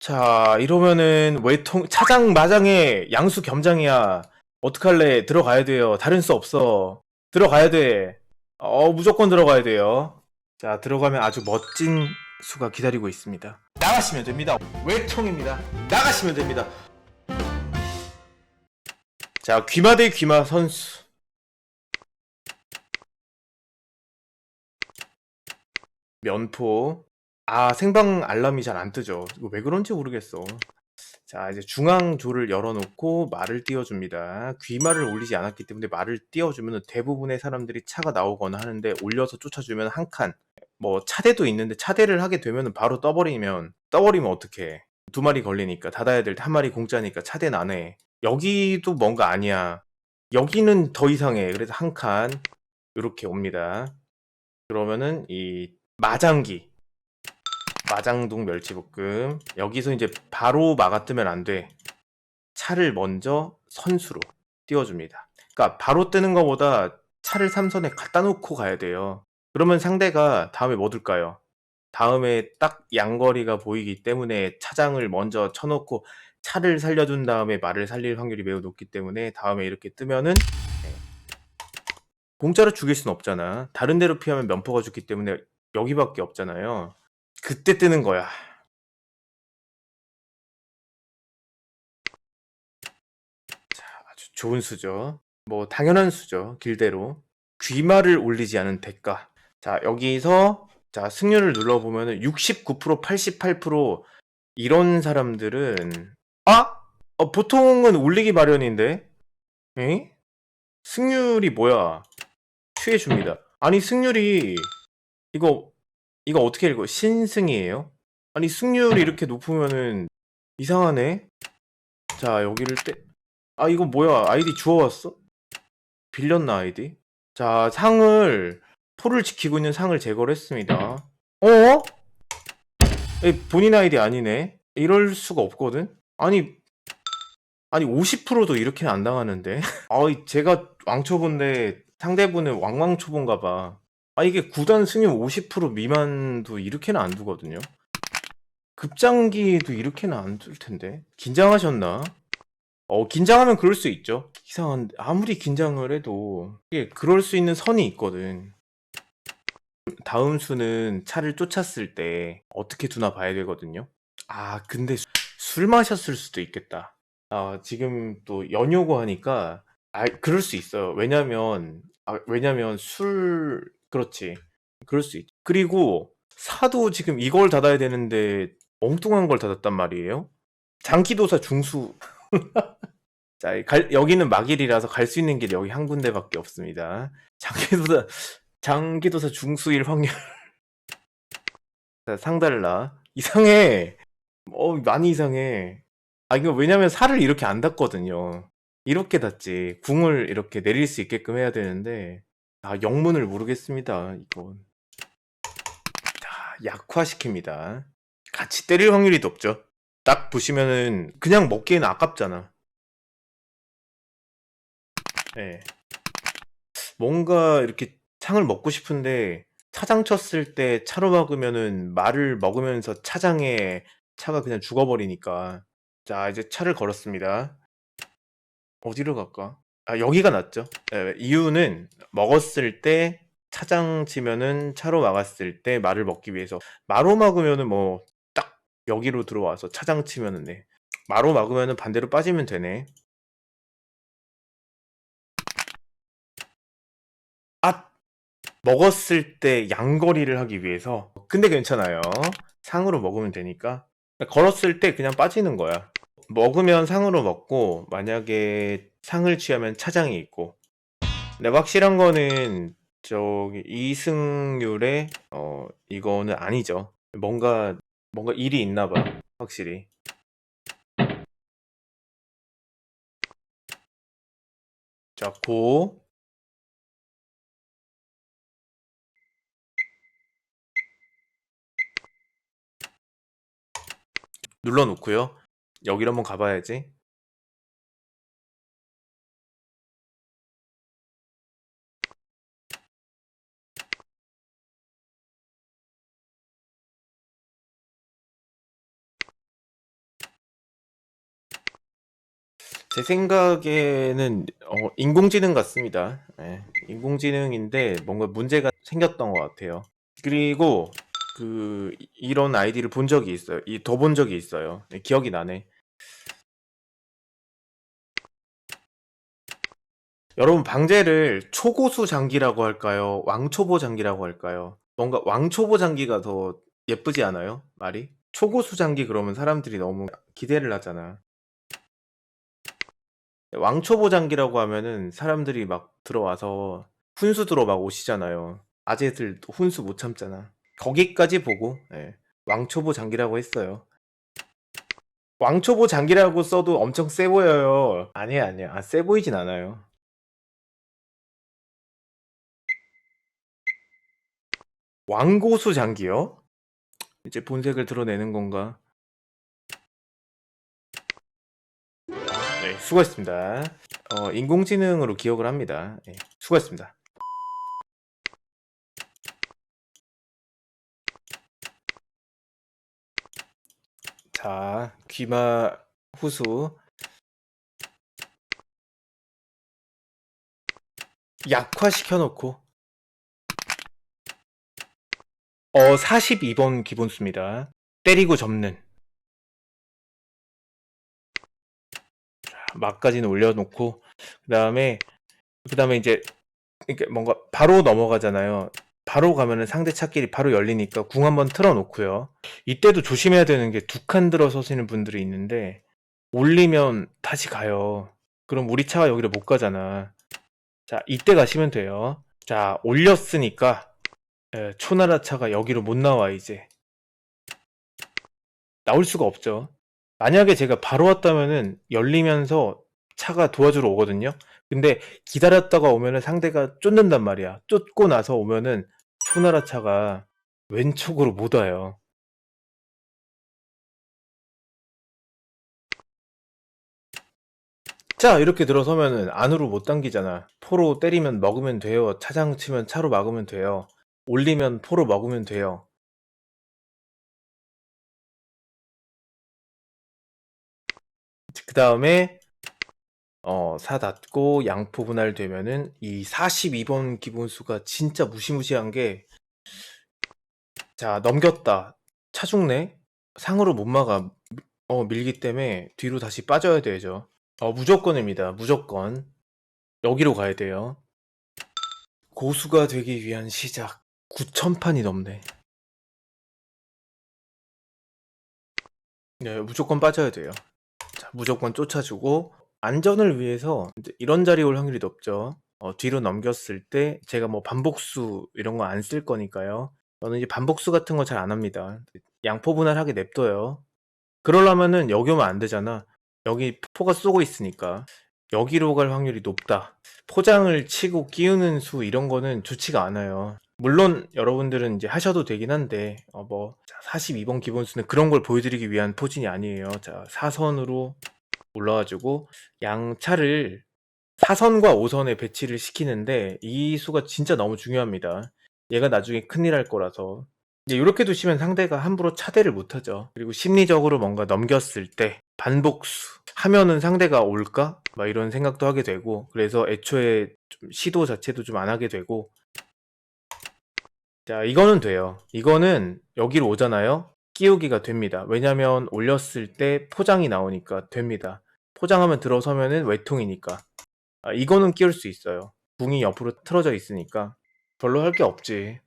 자, 이러면은 외통 차장 마장에 양수 겸장이야. 어떡할래? 들어가야 돼요. 다른 수 없어. 들어가야 돼. 어, 무조건 들어가야 돼요. 자, 들어가면 아주 멋진 수가 기다리고 있습니다. 나가시면 됩니다. 외통입니다. 나가시면 됩니다. 자, 귀마 대 귀마 선수. 면포. 아, 생방 알람이 잘 안 뜨죠. 이거 왜 그런지 모르겠어. 자, 이제 중앙조를 열어놓고 말을 띄워줍니다. 귀말을 올리지 않았기 때문에 말을 띄워주면 대부분의 사람들이 차가 나오거나 하는데 올려서 쫓아주면 한 칸. 뭐 차대도 있는데 차대를 하게 되면 바로 떠버리면 떠버리면 어떡해. 두 마리 걸리니까 닫아야 될 때 한 마리 공짜니까 차대 나네. 여기도 뭔가 아니야. 여기는 더 이상해. 그래서 한 칸. 이렇게 옵니다. 그러면은 이 마장기 마장동 멸치볶음 여기서 이제 바로 막아 뜨면 안 돼. 차를 먼저 선수로 띄워줍니다. 그러니까 바로 뜨는 것보다 차를 삼선에 갖다 놓고 가야 돼요. 그러면 상대가 다음에 뭐 들까요? 다음에 딱 양거리가 보이기 때문에 차장을 먼저 쳐놓고 차를 살려준 다음에 말을 살릴 확률이 매우 높기 때문에 다음에 이렇게 뜨면은 네. 공짜로 죽일 순 없잖아. 다른 데로 피하면 면포가 죽기 때문에 여기밖에 없잖아요. 그때 뜨는 거야. 자, 아주 좋은 수죠. 뭐 당연한 수죠. 길대로. 귀마를 올리지 않은 대가. 자, 여기서 자, 승률을 눌러 보면은 69%, 88% 이런 사람들은 아? 어, 보통은 올리기 마련인데. 에? 승률이 뭐야? 취해 줍니다. 아니, 승률이 이거 이거 어떻게 읽어? 신승이에요? 아니 승률이 이렇게 높으면은 이상하네. 자 여기를 떼. 아 이거 뭐야? 아이디 주워왔어? 빌렸나 아이디? 자 상을 포를 지키고 있는 상을 제거를 했습니다. 어? 에, 본인 아이디 아니네. 이럴 수가 없거든. 아니 아니 50%도 이렇게는 안 당하는데. 아 제가 왕초보인데 상대분은 왕왕초보인가 봐. 아 이게 구단 승률 50% 미만도 이렇게는 안 두거든요. 급장기도 이렇게는 안 둘 텐데. 긴장하셨나? 어, 긴장하면 그럴 수 있죠. 이상한데 아무리 긴장을 해도 이게 그럴 수 있는 선이 있거든. 다음 수는 차를 쫓았을 때 어떻게 두나 봐야 되거든요. 아, 근데 수- 술 마셨을 수도 있겠다. 아, 지금 또 연요고 하니까 아, 그럴 수 있어요. 왜냐면 아, 왜냐면 술 그렇지. 그럴 수 있죠. 그리고 사도 지금 이걸 닫아야 되는데 엉뚱한 걸 닫았단 말이에요. 장기도사 중수. 자, 이 갈- 여기는 막일이라서 갈 수 있는 길이 여기 한 군데밖에 없습니다. 장기도사 장기도사 중수일 확률. 자, 상달라. 이상해. 어, 많이 이상해. 아, 이거 왜냐면 살을 이렇게 안 닫거든요. 이렇게 닫지. 궁을 이렇게 내릴 수 있게끔 해야 되는데, 아, 영문을 모르겠습니다. 이건. 자, 약화시킵니다. 같이 때릴 확률이 높죠. 딱 보시면은 그냥 먹기에는 아깝잖아. 예. 뭔가 이렇게 창을 먹고 싶은데 차장 쳤을 때 차로 막으면은 말을 먹으면서 차장에 차가 그냥 죽어버리니까. 자, 이제 차를 걸었습니다. 어디로 갈까? 아, 여기가 낫죠. 예, 이유는 먹었을 때 차장 치면은 차로 막았을 때 말을 먹기 위해서 마로 막으면은 뭐 딱 여기로 들어와서 차장 치면은 네. 마로 막으면은 반대로 빠지면 되네. 아, 먹었을 때 양거리를 하기 위해서. 근데 괜찮아요. 상으로 먹으면 되니까. 걸었을 때 그냥 빠지는 거야. 먹으면 상으로 먹고 만약에 상을 취하면 차장이 있고. 근데 확실한 거는 저기 이승률의 어 이거는 아니죠. 뭔가 뭔가 일이 있나 봐. 확실히. 자, 고. 눌러 놓고요. 여기를 한번 가봐야지. 제 생각에는 어, 인공지능 같습니다. 예, 인공지능인데 뭔가 문제가 생겼던 것 같아요. 그리고 그 이- 이런 아이디를 본 적이 있어요. 이 더 본 적이 있어요. 네, 기억이 나네. 여러분 방제를 초고수 장기라고 할까요? 왕초보 장기라고 할까요? 뭔가 왕초보 장기가 더 예쁘지 않아요? 말이? 초고수 장기 그러면 사람들이 너무 기대를 하잖아. 왕초보 장기라고 하면은 사람들이 막 들어와서 훈수 들어 막 오시잖아요. 아재들 또 훈수 못 참잖아. 거기까지 보고 예, 왕초보 장기라고 했어요. 왕초보 장기라고 써도 엄청 세 보여요. 아니야 아니야. 아, 세 보이진 않아요. 왕고수 장기요? 이제 본색을 드러내는 건가? 네, 수고했습니다. 어, 인공지능으로 기억을 합니다. 네, 수고했습니다. 자, 귀마 후수. 약화시켜 놓고. 어, 42번 기본수입니다. 때리고 접는. 막까지는 올려놓고 그 다음에 그 다음에 이제 이렇게 뭔가 바로 넘어가잖아요. 바로 가면은 상대 차길이 바로 열리니까 궁 한번 틀어놓고요. 이때도 조심해야 되는 게 두 칸 들어 서시는 분들이 있는데 올리면 다시 가요. 그럼 우리 차가 여기를 못 가잖아. 자, 이때 가시면 돼요. 자, 올렸으니까 예, 초나라 차가 여기로 못 나와 이제. 나올 수가 없죠. 만약에 제가 바로 왔다면은 열리면서 차가 도와주러 오거든요. 근데 기다렸다가 오면은 상대가 쫓는단 말이야. 쫓고 나서 오면은 초나라 차가 왼쪽으로 못 와요. 자, 이렇게 들어서면은 안으로 못 당기잖아. 포로 때리면 먹으면 돼요. 차장 치면 차로 막으면 돼요. 올리면 포로 먹으면 돼요. 그 다음에 어, 사 닫고 양포 분할 되면은 이 42 번 기본수가 진짜 무시무시한 게 자, 넘겼다. 차 죽네. 상으로 못 막아. 어, 밀기 때문에 뒤로 다시 빠져야 되죠. 어, 무조건입니다. 무조건. 여기로 가야 돼요. 고수가 되기 위한 시작. 9,000판이 넘네. 네, 무조건 빠져야 돼요. 자, 무조건 쫓아주고 안전을 위해서 이제 이런 자리 올 확률이 높죠. 어, 뒤로 넘겼을 때 제가 뭐 반복수 이런 거 안 쓸 거니까요. 저는 이제 반복수 같은 거 잘 안 합니다. 양포 분할하게 냅둬요. 그러려면은 여기 오면 안 되잖아. 여기 포가 쏘고 있으니까 여기로 갈 확률이 높다. 포장을 치고 끼우는 수 이런 거는 좋지가 않아요. 물론 여러분들은 이제 하셔도 되긴 한데 어, 뭐 42번 기본수는 그런 걸 보여드리기 위한 포진이 아니에요. 자 사선으로 올라가지고 양차를 4선과 5선에 배치를 시키는데 이 수가 진짜 너무 중요합니다. 얘가 나중에 큰일 할 거라서 이렇게 두시면 상대가 함부로 차대를 못하죠. 그리고 심리적으로 뭔가 넘겼을 때 반복수 하면은 상대가 올까? 막 이런 생각도 하게 되고 그래서 애초에 좀 시도 자체도 좀 안 하게 되고 자 이거는 돼요. 이거는 여기로 오잖아요. 끼우기가 됩니다. 왜냐면 올렸을 때 포장이 나오니까 됩니다. 포장하면 들어서면은 외통이니까. 아, 이거는 끼울 수 있어요. 붕이 옆으로 틀어져 있으니까. 별로 할 게 없지.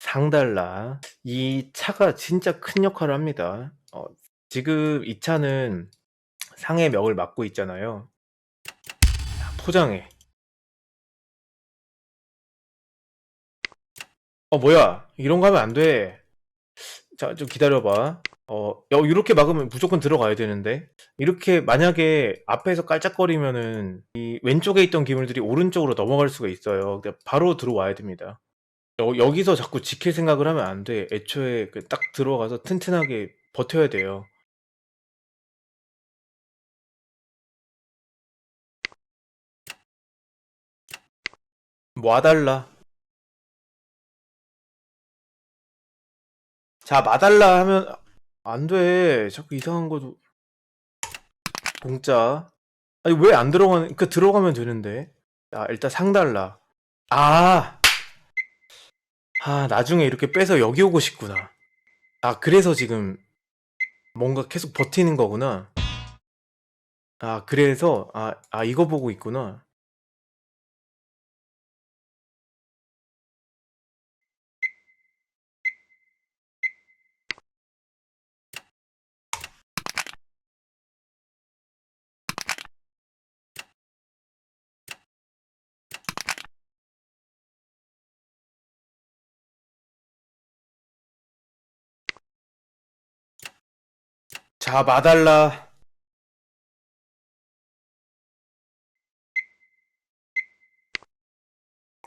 상달라. 이 차가 진짜 큰 역할을 합니다. 어, 지금 이 차는 상의 멱을 맡고 있잖아요. 자, 포장해. 어, 뭐야. 이런 거 하면 안 돼. 자, 좀 기다려봐. 어, 여, 이렇게 막으면 무조건 들어가야 되는데. 이렇게 만약에 앞에서 깔짝거리면은 이 왼쪽에 있던 기물들이 오른쪽으로 넘어갈 수가 있어요. 바로 들어와야 됩니다. 여, 여기서 자꾸 지킬 생각을 하면 안 돼. 애초에 그 딱 들어가서 튼튼하게 버텨야 돼요. 뭐 와달라. 자, 마달라 하면 안 돼. 자꾸 이상한 거도 공짜. 아니 왜 안 들어가는? 그 들어가면 되는데. 자, 일단 상달라. 아, 아 나중에 이렇게 빼서 여기 오고 싶구나. 아 그래서 지금 뭔가 계속 버티는 거구나. 아 그래서 아, 아 이거 보고 있구나. 자, 마달라.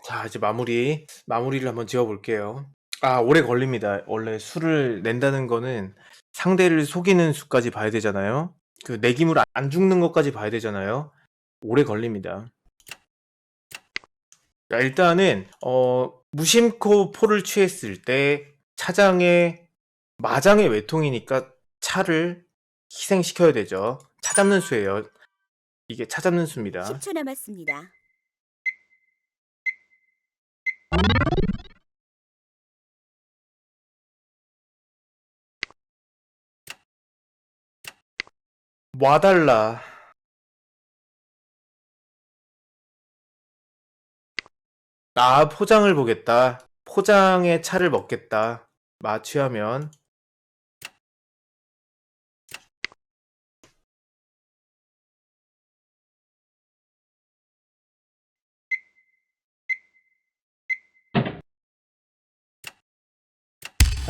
자, 이제 마무리. 마무리를 한번 지어 볼게요. 아, 오래 걸립니다. 원래 수를 낸다는 거는 상대를 속이는 수까지 봐야 되잖아요. 그 내기물 안 죽는 것까지 봐야 되잖아요. 오래 걸립니다. 자, 일단은 어, 무심코 포를 취했을 때 차장의 마장의 외통이니까 차를 희생시켜야 되죠. 차 잡는 수예요. 이게 차 잡는 수입니다. 10초 남았습니다. 와달라. 나 포장을 보겠다. 포장에 차를 먹겠다. 마취하면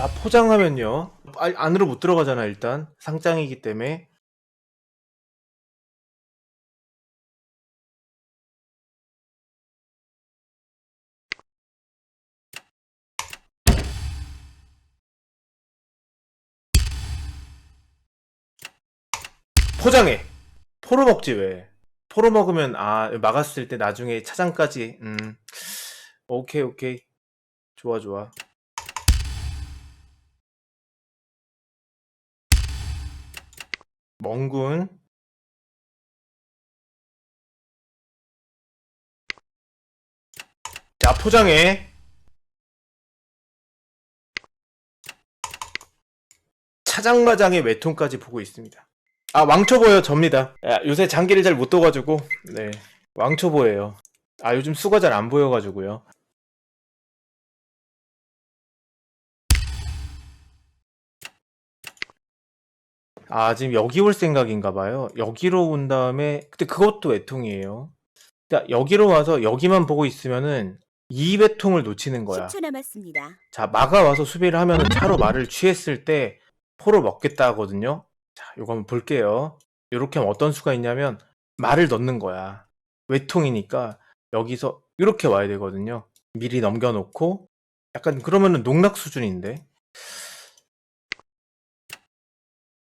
나 포장하면요. 아, 안으로 못 들어가잖아, 일단. 상장이기 때문에. 포장해. 포로 먹지 왜? 포로 먹으면 아 막았을 때 나중에 차장까지 음 오케이 오케이 좋아 좋아 멍군. 자 포장해. 차장마장의 외통까지 보고 있습니다. 아 왕초보예요 접니다. 야, 요새 장기를 잘 못 떠가지고. 네 왕초보예요. 아 요즘 수가 잘 안 보여가지고요 아 지금 여기 올 생각인가 봐요 여기로 온 다음에 근데 그것도 외통이에요 그러니까 여기로 와서 여기만 보고 있으면은 이 외통을 놓치는 거야 10초 남았습니다. 자, 마가 와서 수비를 하면은 차로 말을 취했을 때 포를 먹겠다 하거든요. 자, 요거 한번 볼게요. 요렇게 하면 어떤 수가 있냐면 말을 넣는 거야. 외통이니까 여기서 이렇게 와야 되거든요. 미리 넘겨놓고 약간 그러면은 농락 수준인데.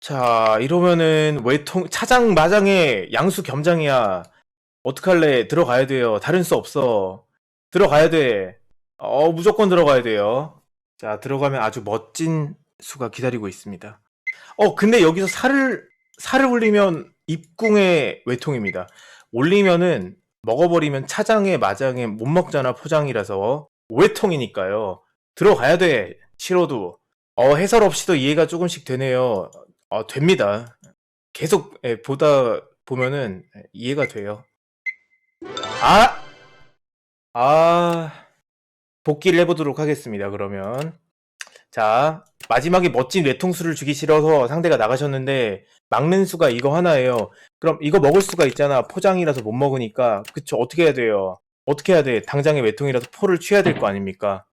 자, 이러면은 외통 차장 마장에 양수 겸장이야. 어떡할래? 들어가야 돼요. 다른 수 없어. 들어가야 돼. 어, 무조건 들어가야 돼요. 자, 들어가면 아주 멋진 수가 기다리고 있습니다. 어, 근데 여기서 살을, 살을 올리면 입궁의 외통입니다. 올리면은 먹어버리면 차장에 마장에 못 먹잖아, 포장이라서. 외통이니까요. 들어가야 돼. 싫어도. 어, 해설 없이도 이해가 조금씩 되네요. 어, 됩니다. 계속 예, 보다 보면은 이해가 돼요. 아! 아, 복귀를 해보도록 하겠습니다, 그러면. 자, 마지막에 멋진 외통수를 주기 싫어서 상대가 나가셨는데, 막는 수가 이거 하나예요. 그럼 이거 먹을 수가 있잖아. 포장이라서 못 먹으니까. 그쵸, 어떻게 해야 돼요? 어떻게 해야 돼? 당장의 외통이라서 포를 취해야 될 거 아닙니까?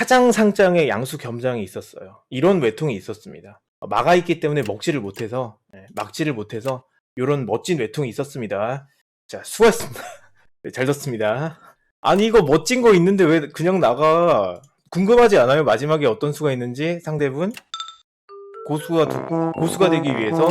차장 상장에 양수 겸장이 있었어요. 이런 외통이 있었습니다. 막아 있기 때문에 먹지를 못해서, 네, 막지를 못해서, 이런 멋진 외통이 있었습니다. 자, 수고했습니다. 네, 잘 졌습니다. 아니 이거 멋진 거 있는데 왜 그냥 나가? 궁금하지 않아요? 마지막에 어떤 수가 있는지 상대분? 고수가 두- 고수가 되기 위해서